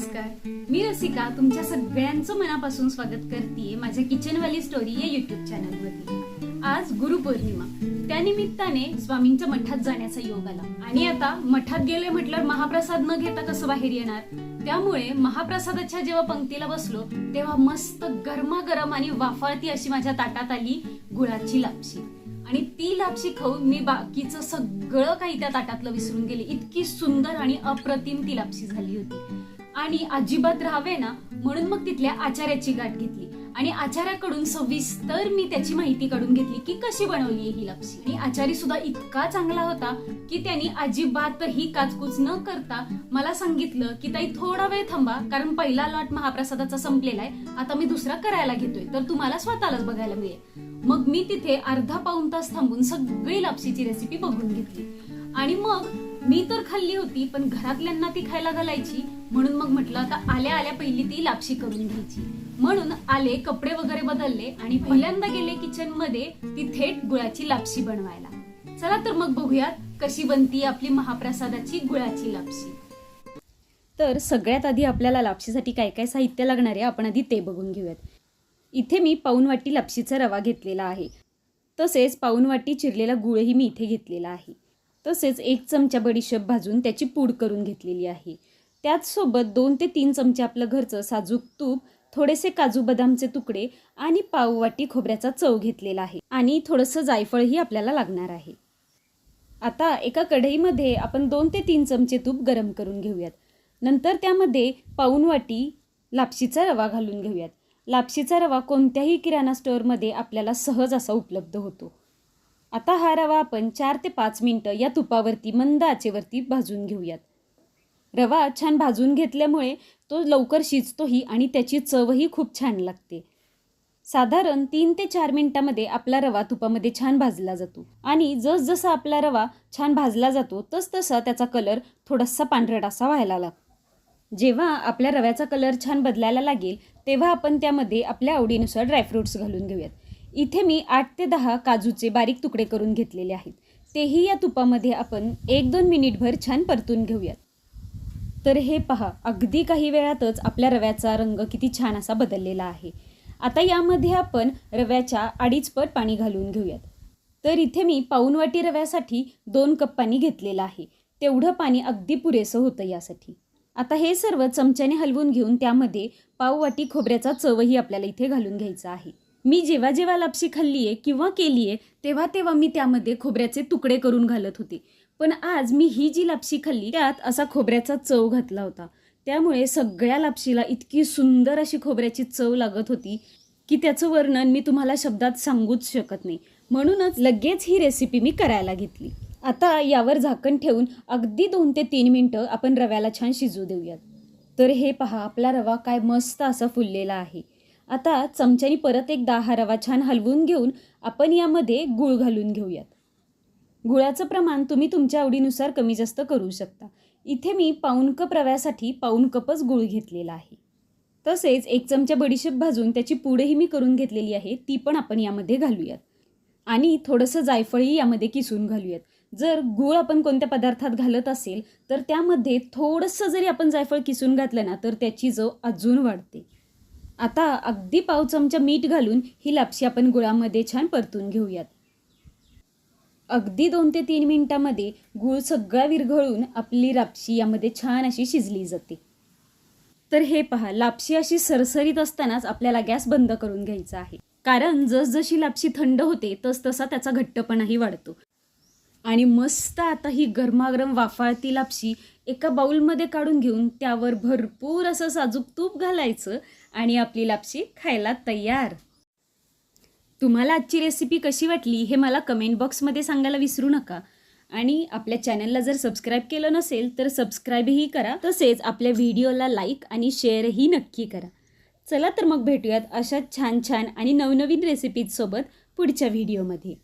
नमस्कार. मी रसिका तुमच्या सगळ्यांचं मनापासून स्वागत करते माझ्या किचनवाली स्टोरी या युट्यूब चॅनलवरती आज गुरुपौर्णिमा. त्यानिमित्ताने स्वामींच्या मठात जाण्याचा योग आला. आणि आता मठात गेले म्हटल्यावर महाप्रसाद न घेता कसं बाहेर येणार? त्यामुळे महाप्रसादाच्या जेव्हा पंक्तीला बसलो तेव्हा मस्त गरमागरम आणि वाफाळती अशी माझ्या ताटात आली गुळाची लापशी. आणि ती लापशी खाऊन मी बाकीचं सगळं काही त्या ताटातलं विसरून गेले. इतकी सुंदर आणि अप्रतिम ती लापशी झाली होती. आणि अजिबात राहावे ना म्हणून मग तिथल्या आचार्याची गाठ घेतली. आणि आचार्याकडून सविस्तर मी त्याची माहिती काढून घेतली की कशी बनवली ही लपसी आणि आचारी सुद्धा इतका चांगला होता की त्यांनी अजिबातही काचकूच न करता मला सांगितलं की ताई थोडा वेळ थांबा कारण पहिला लॉट महाप्रसादाचा संपलेला आहे. आता मी दुसरा करायला घेतोय तर तुम्हाला स्वतःलाच बघायला मिळेल. मग मी तिथे अर्धा पाऊन तास थांबून सगळी लापशीची रेसिपी बघून घेतली. आणि मग मी तर खाल्ली होती पण घरातल्यांना ती खायला घालायची. म्हणून मग म्हटलं आता आल्या आल्या पहिली ती लापशी करून घ्यायची. म्हणून आले कपडे वगैरे बदलले आणि पहिल्यांदा गेले किचनमध्ये ती थेट गुळाची लापशी बनवायला. चला तर मग बघूयात कशी बनती आपली महाप्रसादाची गुळाची लापशी. तर सगळ्यात आधी आपल्याला लापशीसाठी काय काय साहित्य लागणार आहे आपण आधी ते बघून घेऊयात. इथे मी पाऊन वाटी लापशीचा रवा घेतलेला आहे. तसेच पाऊन वाटी चिरलेला गुळही मी इथे घेतलेला आहे. तसेच एक चमचा बडीशेप भाजून त्याची पूड करून घेतलेली आहे. त्याचसोबत दोन ते तीन चमचे आपलं घरचं साजूक तूप थोडेसे काजू बदामचे तुकडे आणि पाव वाटी खोबऱ्याचा चव घेतलेला आहे. आणि थोडंसं जायफळही आपल्याला लागणार आहे. आता एका कढईमध्ये आपण दोन ते तीन चमचे तूप गरम करून घेऊयात. नंतर त्यामध्ये पाऊन वाटी लापशीचा रवा घालून घेऊयात. लापशीचा रवा कोणत्याही किराणा स्टोअरमध्ये आपल्याला सहज असा उपलब्ध होतो. आता हा रवा आपण चार ते पाच मिनटं या तुपावरती मंद आचेवरती भाजून घेऊयात. रवा छान भाजून घेतल्यामुळे तो लवकर शिजतोही आणि त्याची चवही खूप छान लागते. साधारण तीन ते चार मिनटामध्ये आपला रवा तुपामध्ये छान भाजला जातो आणि जसजसा आपला रवा छान भाजला जातो तसतसा त्याचा कलर थोडासा पांढरट असा व्हायला लागतो. जेव्हा आपल्या रव्याचा कलर छान बदलायला लागेल तेव्हा आपण त्यामध्ये आपल्या आवडीनुसार ड्रायफ्रूट्स घालून घेऊयात. इथे मी आठ ते दहा काजूचे बारीक तुकडे करून घेतलेले आहेत. तेही या तुपामध्ये आपण एक दोन मिनिटभर छान परतून घेऊयात. तर हे पहा अगदी काही वेळातच आपल्या रव्याचा रंग किती छान असा बदललेला आहे. आता यामध्ये आपण रव्याच्या अडीचपट पाणी घालून घेऊयात. तर इथे मी पाऊन वाटी रव्यासाठी दोन कप पाणी घेतलेलं आहे. तेवढं पाणी अगदी पुरेसं होतं यासाठी. आता हे सर्व चमच्याने हलवून घेऊन त्यामध्ये पाव वाटी खोबऱ्याचा चवही आपल्याला इथे घालून घ्यायचा आहे. मी जेव्हा जेव्हा लापशी खाल्ली आहे किंवा केली आहे तेव्हा तेव्हा मी त्यामध्ये खोबऱ्याचे तुकडे करून घालत होते. पण आज मी ही जी लापशी खाल्ली त्यात असा खोबऱ्याचा चव घातला होता. त्यामुळे सगळ्या लापशीला इतकी सुंदर अशी खोबऱ्याची चव लागत होती की त्याचं वर्णन मी तुम्हाला शब्दात सांगूच शकत नाही. म्हणूनच लगेच ही रेसिपी मी करायला घेतली. आता यावर झाकण ठेवून अगदी दोन ते तीन मिनटं आपण रव्याला छान शिजू देऊयात. तर हे पहा आपला रवा काय मस्त असा फुललेला आहे. आता चमच्यानी परत एकदा हा रवा छान हलवून घेऊन आपण यामध्ये गूळ घालून घेऊयात. गुळाचं प्रमाण तुम्ही तुमच्या आवडीनुसार कमी जास्त करू शकता. इथे मी पाऊन कप रव्यासाठी पाऊन कपच गूळ घेतलेला आहे. तसेच एक चमचा बडीशेप भाजून त्याची पुडेही मी करून घेतलेली आहे ती पण आपण यामध्ये घालूयात. आणि थोडंसं जायफळही यामध्ये किसून घालूयात. जर गूळ आपण कोणत्या पदार्थात घालत असेल तर त्यामध्ये थोडंसं जरी आपण जायफळ किसून घातलं ना तर त्याची चव अजून वाढते. आता अगदी पाव चमचा मीठ घालून ही लापशी आपण गुळामध्ये छान परतून घेऊयात. अगदी दोन ते तीन मिनटामध्ये गूळ सगळा विरघळून आपली लापशी यामध्ये छान अशी शिजली जाते. तर हे पहा लापशी अशी सरसरीत असतानाच आपल्याला गॅस बंद करून घ्यायचा आहे. कारण जसजशी लापशी थंड होते तस तसा त्याचा घट्टपणाही वाढतो. आणि मस्त आता ही गरमागरम वाफाळती लापशी एका बाउलमध्ये काढून घेऊन त्यावर भरपूर असं साजूक तूप घालायचं आणि आपली लापशी खायला तयार. तुम्हाला आजची रेसिपी कशी वाटली हे मला कमेंट बॉक्समध्ये सांगायला विसरू नका. आणि आपल्या चॅनलला जर सबस्क्राईब केलं नसेल तर सबस्क्राईबही करा. तसेच आपल्या व्हिडिओला लाईक आणि शेअरही नक्की करा. चला तर मग भेटूयात अशा छान छान आणि नवनवीन रेसिपीजसोबत पुढच्या व्हिडिओमध्ये